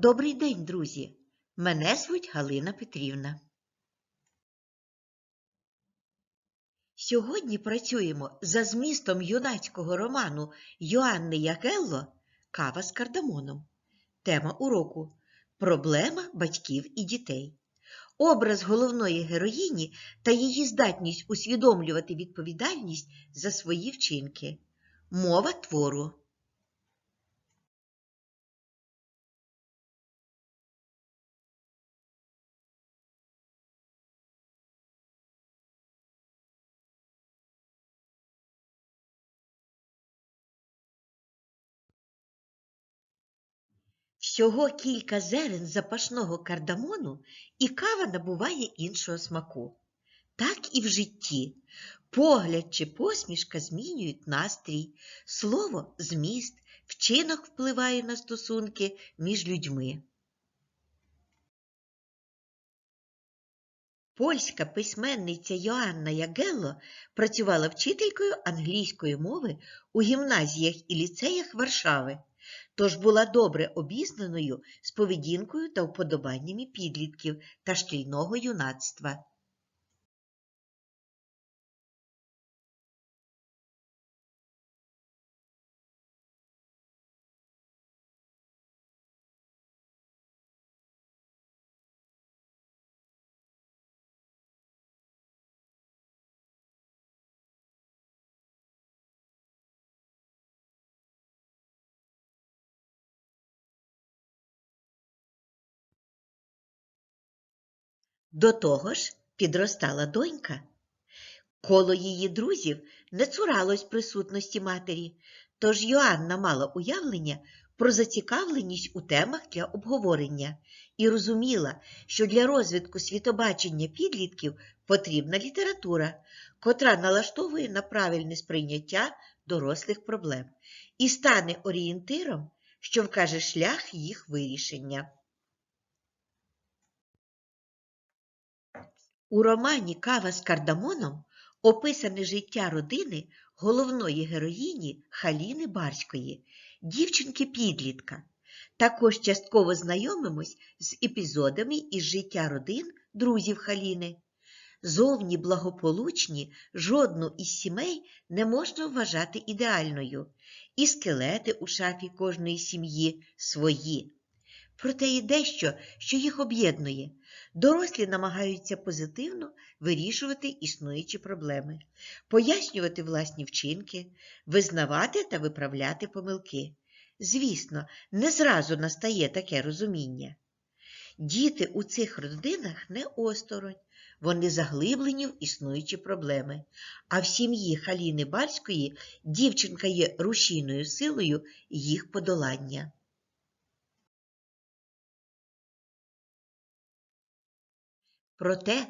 Добрий день, друзі! Мене звуть Галина Петрівна. Сьогодні працюємо за змістом юнацького роману Йоанни Ягелло Кава з кардамоном. Тема уроку Проблема батьків і дітей. Образ головної героїні та її здатність усвідомлювати відповідальність за свої вчинки. Мова твору. Всього кілька зерен запашного кардамону, і кава набуває іншого смаку. Так і в житті. Погляд чи посмішка змінюють настрій, слово зміст, вчинок впливає на стосунки між людьми. Польська письменниця Йоанна Ягелло працювала вчителькою англійської мови у гімназіях і ліцеях Варшави тож була добре обізнаною з поведінкою та вподобаннями підлітків та шкільного юнацтва. До того ж підростала донька. Коло її друзів не цуралось присутності матері, тож Йоанна мала уявлення про зацікавленість у темах для обговорення і розуміла, що для розвитку світобачення підлітків потрібна література, котра налаштовує на правильне сприйняття дорослих проблем і стане орієнтиром, що вкаже шлях їх вирішення. У романі Кава з кардамоном описане життя родини головної героїні Халіни Барської, дівчинки-підлітка. Також частково знайомимось з епізодами із життя родин друзів Халіни. Зовні благополучні жодну із сімей не можна вважати ідеальною, і скелети у шафі кожної сім'ї свої. Проте є дещо, що їх об'єднує. Дорослі намагаються позитивно вирішувати існуючі проблеми, пояснювати власні вчинки, визнавати та виправляти помилки. Звісно, не зразу настає таке розуміння. Діти у цих родинах не осторонь, вони заглиблені в існуючі проблеми. А в сім'ї Халіни Барської дівчинка є рушійною силою їх подолання. Про те,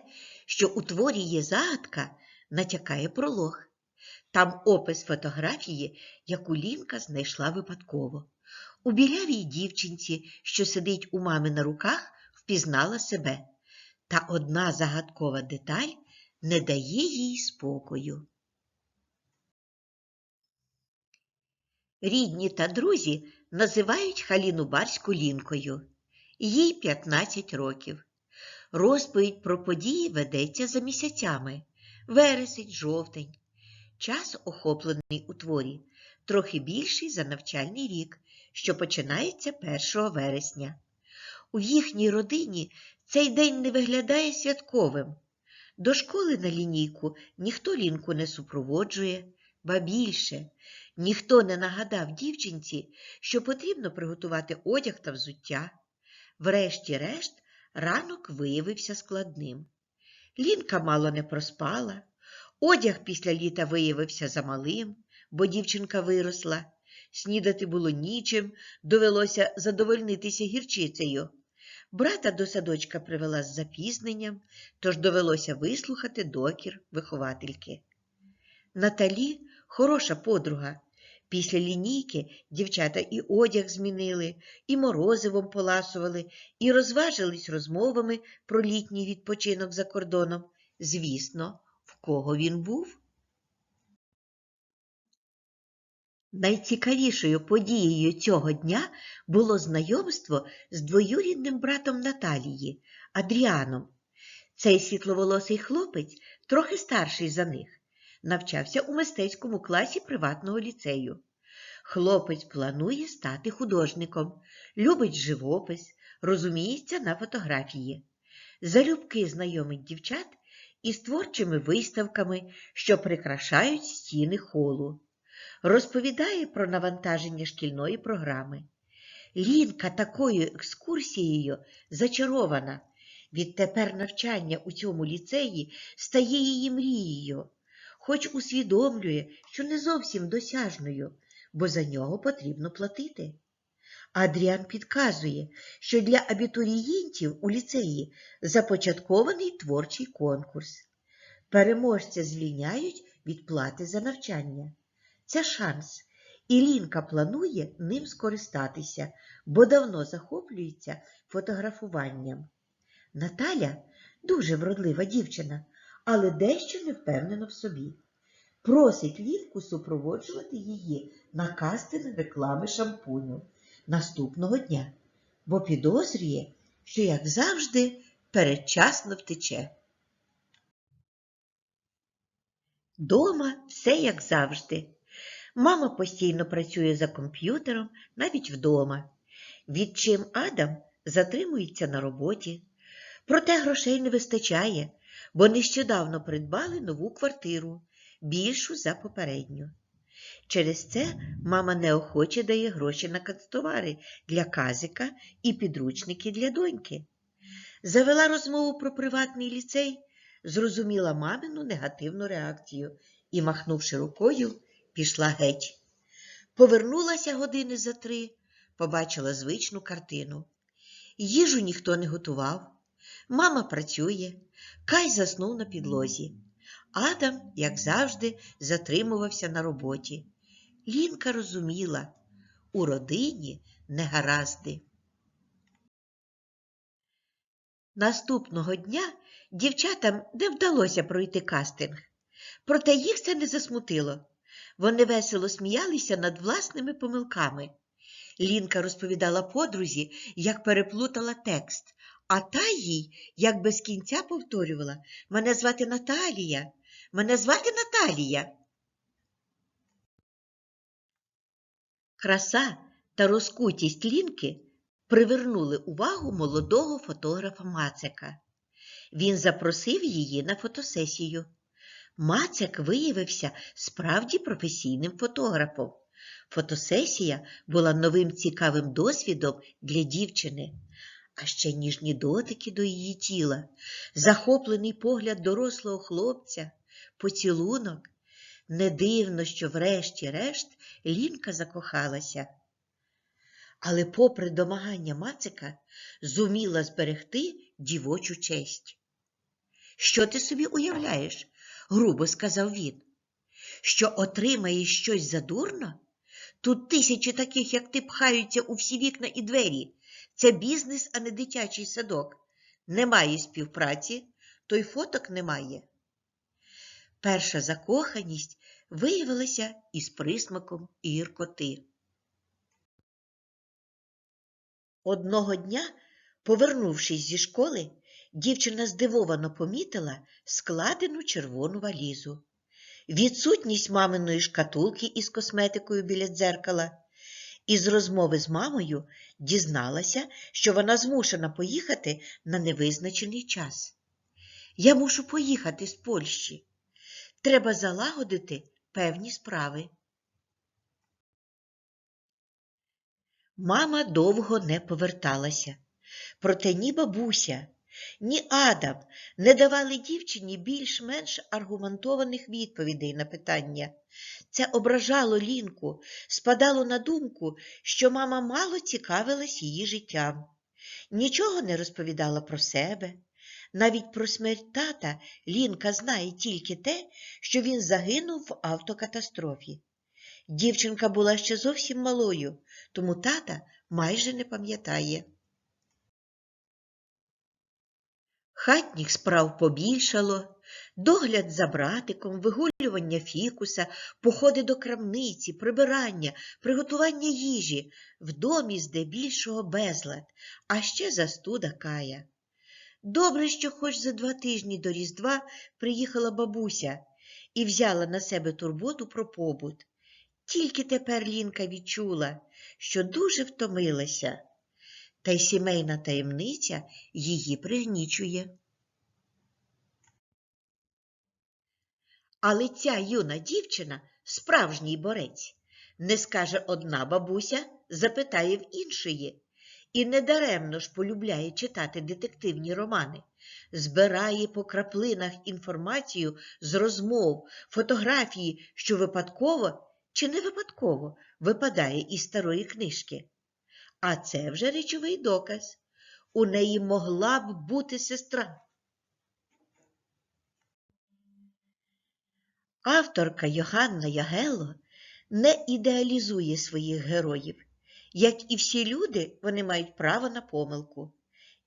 що у творі є загадка, натякає пролог. Там опис фотографії, яку Лінка знайшла випадково. У білявій дівчинці, що сидить у мами на руках, впізнала себе. Та одна загадкова деталь не дає їй спокою. Рідні та друзі називають Халіну Барську Лінкою. Їй 15 років. Розповідь про події ведеться за місяцями вересень, жовтень. Час охоплений у творі трохи більший за навчальний рік, що починається 1 вересня. У їхній родині цей день не виглядає святковим. До школи на лінійку ніхто лінку не супроводжує, ба більше ніхто не нагадав дівчинці, що потрібно приготувати одяг та взуття. Врешті-решт, ранок виявився складним. Лінка мало не проспала, одяг після літа виявився замалим, бо дівчинка виросла. Снідати було нічим, довелося задовольнитися гірчицею. Брата до садочка привела з запізненням, тож довелося вислухати докір виховательки. Наталі хороша подруга, Після лінійки дівчата і одяг змінили, і морозивом поласували, і розважились розмовами про літній відпочинок за кордоном. Звісно, в кого він був. Найцікавішою подією цього дня було знайомство з двоюрідним братом Наталії Адріаном. Цей світловолосий хлопець, трохи старший за них, навчався у мистецькому класі приватного ліцею. Хлопець планує стати художником, любить живопис, розуміється на фотографії. Залюбки знайомить дівчат із творчими виставками, що прикрашають стіни холу. Розповідає про навантаження шкільної програми. Лінка такою екскурсією зачарована. Відтепер навчання у цьому ліцеї стає її мрією, хоч усвідомлює, що не зовсім досяжною, бо за нього потрібно платити. Адріан підказує, що для абітурієнтів у ліцеї започаткований творчий конкурс. Переможця звільняють від плати за навчання. Це шанс, і Лінка планує ним скористатися, бо давно захоплюється фотографуванням. Наталя дуже вродлива дівчина, але дещо не впевнена в собі. Просить Лінку супроводжувати її на кастинг реклами шампуню наступного дня, бо підозрює, що, як завжди, передчасно втече. Дома все як завжди. Мама постійно працює за комп'ютером, навіть вдома. Відчим Адам затримується на роботі. Проте грошей не вистачає, бо нещодавно придбали нову квартиру, більшу за попередню. Через це мама неохоче дає гроші на канцтовари для казика і підручники для доньки. Завела розмову про приватний ліцей, зрозуміла мамину негативну реакцію і, махнувши рукою, пішла геть. Повернулася години за три, побачила звичну картину. Їжу ніхто не готував. Мама працює, Кай заснув на підлозі. Адам, як завжди, затримувався на роботі. Лінка розуміла, у родині негаразди. Наступного дня дівчатам не вдалося пройти кастинг, проте їх це не засмутило. Вони весело сміялися над власними помилками. Лінка розповідала подрузі, як переплутала текст, а та їй, як без кінця повторювала Мене звати Наталія, мене звати Наталія. Краса та розкутість Лінки привернули увагу молодого фотографа Мацека. Він запросив її на фотосесію. Мацек виявився справді професійним фотографом. Фотосесія була новим цікавим досвідом для дівчини, а ще ніжні дотики до її тіла, захоплений погляд дорослого хлопця, поцілунок. Не дивно, що врешті-решт Лінка закохалася. Але, попри домагання Мацика, зуміла зберегти дівочу честь. Що ти собі уявляєш? грубо сказав він. Що отримаєш щось задурно? Тут тисячі таких, як ти, пхаються у всі вікна і двері. Це бізнес, а не дитячий садок. Немає співпраці, то й фоток немає. Перша закоханість виявилася із присмаком гіркоти. Одного дня, повернувшись зі школи, дівчина здивовано помітила складену червону валізу, відсутність маминої шкатулки із косметикою біля дзеркала. Із розмови з мамою дізналася, що вона змушена поїхати на невизначений час. Я мушу поїхати з Польщі. Треба залагодити певні справи. Мама довго не поверталася, проте ні бабуся, ні Адам не давали дівчині більш-менш аргументованих відповідей на питання. Це ображало Лінку, спадало на думку, що мама мало цікавилась її життям, нічого не розповідала про себе. Навіть про смерть тата Лінка знає тільки те, що він загинув в автокатастрофі. Дівчинка була ще зовсім малою, тому тата майже не пам'ятає. Хатніх справ побільшало, догляд за братиком, вигулювання фікуса, походи до крамниці, прибирання, приготування їжі, в домі здебільшого безлад, а ще застуда кая. Добре, що хоч за два тижні до Різдва приїхала бабуся і взяла на себе турботу про побут. Тільки тепер Лінка відчула, що дуже втомилася, та й сімейна таємниця її пригнічує. Але ця юна дівчина справжній борець. Не скаже одна бабуся, запитає в іншої. І недаремно ж полюбляє читати детективні романи, збирає по краплинах інформацію з розмов, фотографії, що випадково чи не випадково випадає із старої книжки. А це вже речовий доказ. У неї могла б бути сестра. Авторка Йоганна Ягелло не ідеалізує своїх героїв. Як і всі люди, вони мають право на помилку.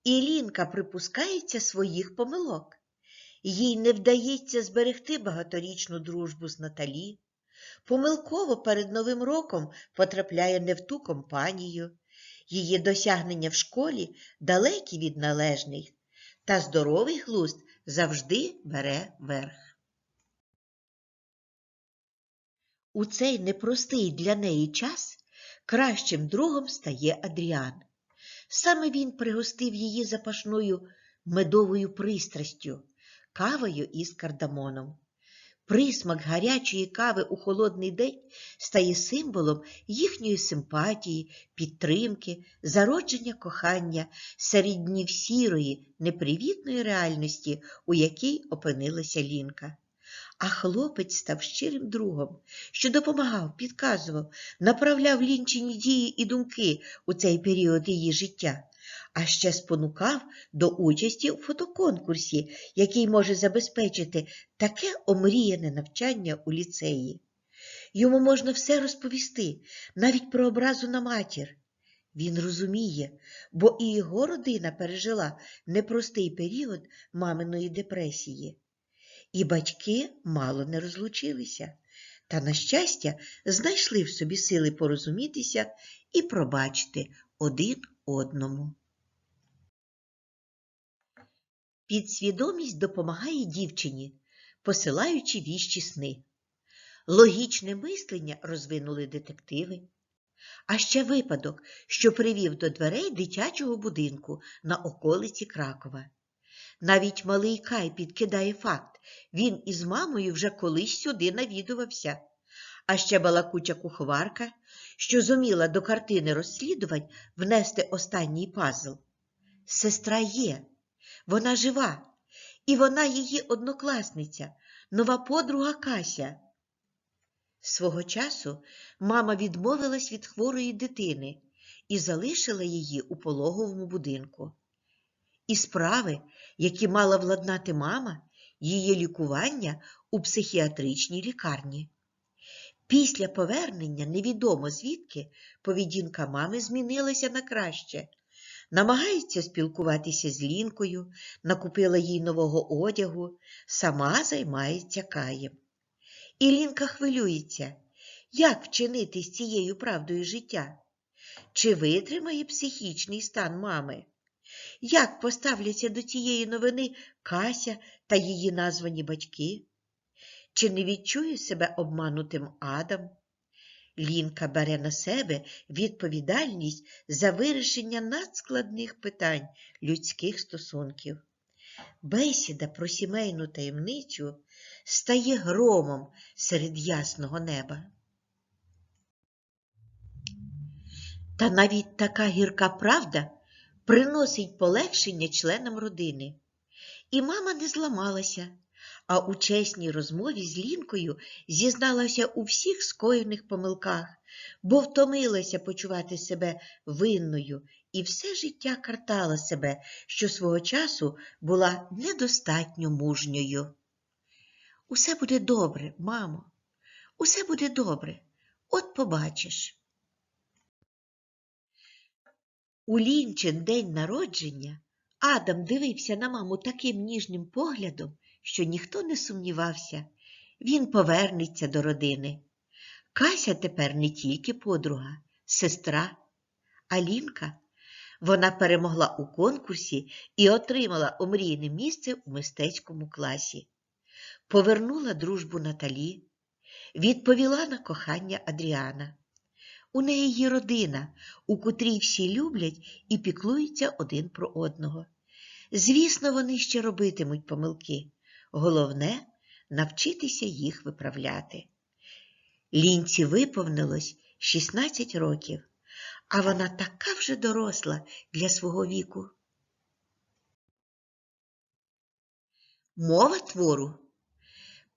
І Лінка припускається своїх помилок. Їй не вдається зберегти багаторічну дружбу з Наталі. Помилково перед Новим роком потрапляє не в ту компанію. Її досягнення в школі далекі від належних, та здоровий глузд завжди бере верх. У цей непростий для неї час кращим другом стає Адріан. Саме він пригостив її запашною медовою пристрастю, кавою із кардамоном. Присмак гарячої кави у холодний день стає символом їхньої симпатії, підтримки, зародження кохання серед днів сірої, непривітної реальності, у якій опинилася Лінка. А хлопець став щирим другом, що допомагав, підказував, направляв лінчині дії і думки у цей період її життя, а ще спонукав до участі у фотоконкурсі, який може забезпечити таке омріяне навчання у ліцеї. Йому можна все розповісти, навіть про образу на матір. Він розуміє, бо і його родина пережила непростий період маминої депресії. І батьки мало не розлучилися, та, на щастя, знайшли в собі сили порозумітися і пробачити один одному. Підсвідомість допомагає дівчині, посилаючи віщі сни. Логічне мислення розвинули детективи. А ще випадок, що привів до дверей дитячого будинку на околиці Кракова. Навіть малий Кай підкидає факт, він із мамою вже колись сюди навідувався. А ще балакуча куховарка, що зуміла до картини розслідувань внести останній пазл. Сестра є, вона жива, і вона її однокласниця, нова подруга Кася. Свого часу мама відмовилась від хворої дитини і залишила її у пологовому будинку. І справи, які мала владнати мама, її лікування у психіатричній лікарні. Після повернення невідомо звідки поведінка мами змінилася на краще. Намагається спілкуватися з Лінкою, накупила їй нового одягу, сама займається каєм. І Лінка хвилюється, як вчинити з цією правдою життя? Чи витримає психічний стан мами? Як поставляться до цієї новини Кася та її названі батьки? Чи не відчує себе обманутим Адам? Лінка бере на себе відповідальність за вирішення надскладних питань людських стосунків. Бесіда про сімейну таємницю стає громом серед ясного неба. Та навіть така гірка правда приносить полегшення членам родини. І мама не зламалася, а у чесній розмові з Лінкою зізналася у всіх скоєних помилках, бо втомилася почувати себе винною і все життя картала себе, що свого часу була недостатньо мужньою. Усе буде добре, мамо, усе буде добре, от побачиш. У Лінчин день народження Адам дивився на маму таким ніжним поглядом, що ніхто не сумнівався. Він повернеться до родини. Кася тепер не тільки подруга, сестра, Алінка. Вона перемогла у конкурсі і отримала омрійне місце у мистецькому класі. Повернула дружбу Наталі, відповіла на кохання Адріана. У неї є родина, у котрій всі люблять і піклуються один про одного. Звісно, вони ще робитимуть помилки. Головне навчитися їх виправляти. Лінці виповнилось 16 років, а вона така вже доросла для свого віку. Мова твору.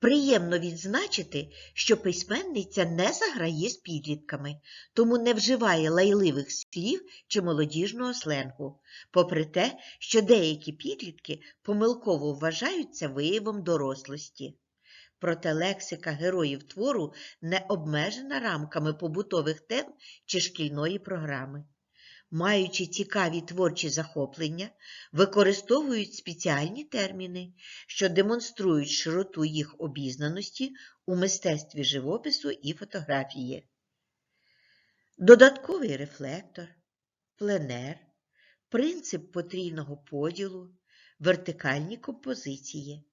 Приємно відзначити, що письменниця не заграє з підлітками, тому не вживає лайливих слів чи молодіжного сленгу, попри те, що деякі підлітки помилково вважаються виявом дорослості. Проте лексика героїв твору не обмежена рамками побутових тем чи шкільної програми. Маючи цікаві творчі захоплення, використовують спеціальні терміни, що демонструють широту їх обізнаності у мистецтві живопису і фотографії. Додатковий рефлектор, пленер, принцип потрійного поділу, вертикальні композиції.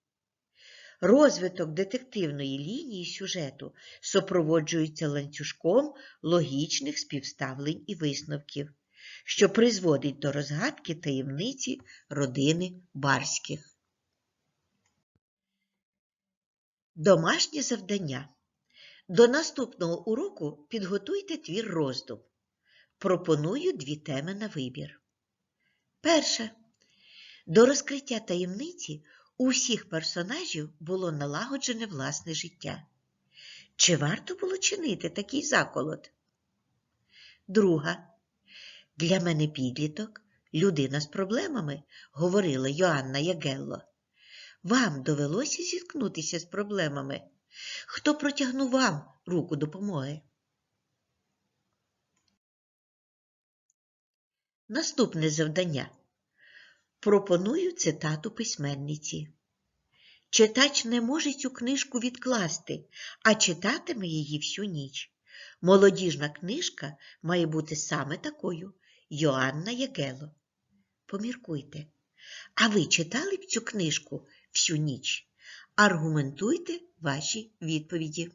Розвиток детективної лінії сюжету супроводжується ланцюжком логічних співставлень і висновків, що призводить до розгадки таємниці родини барських. Домашнє завдання. До наступного уроку підготуйте твір роздум. Пропоную дві теми на вибір. Перша. До розкриття таємниці у всіх персонажів було налагоджене власне життя. Чи варто було чинити такий заколот? Друга. Для мене підліток, людина з проблемами, говорила Йоанна Ягелло. Вам довелося зіткнутися з проблемами. Хто протягнув вам руку допомоги? Наступне завдання. Пропоную цитату письменниці. Читач не може цю книжку відкласти, а читатиме її всю ніч. Молодіжна книжка має бути саме такою Йоанна Ягело. Поміркуйте. А ви читали б цю книжку всю ніч? Аргументуйте ваші відповіді.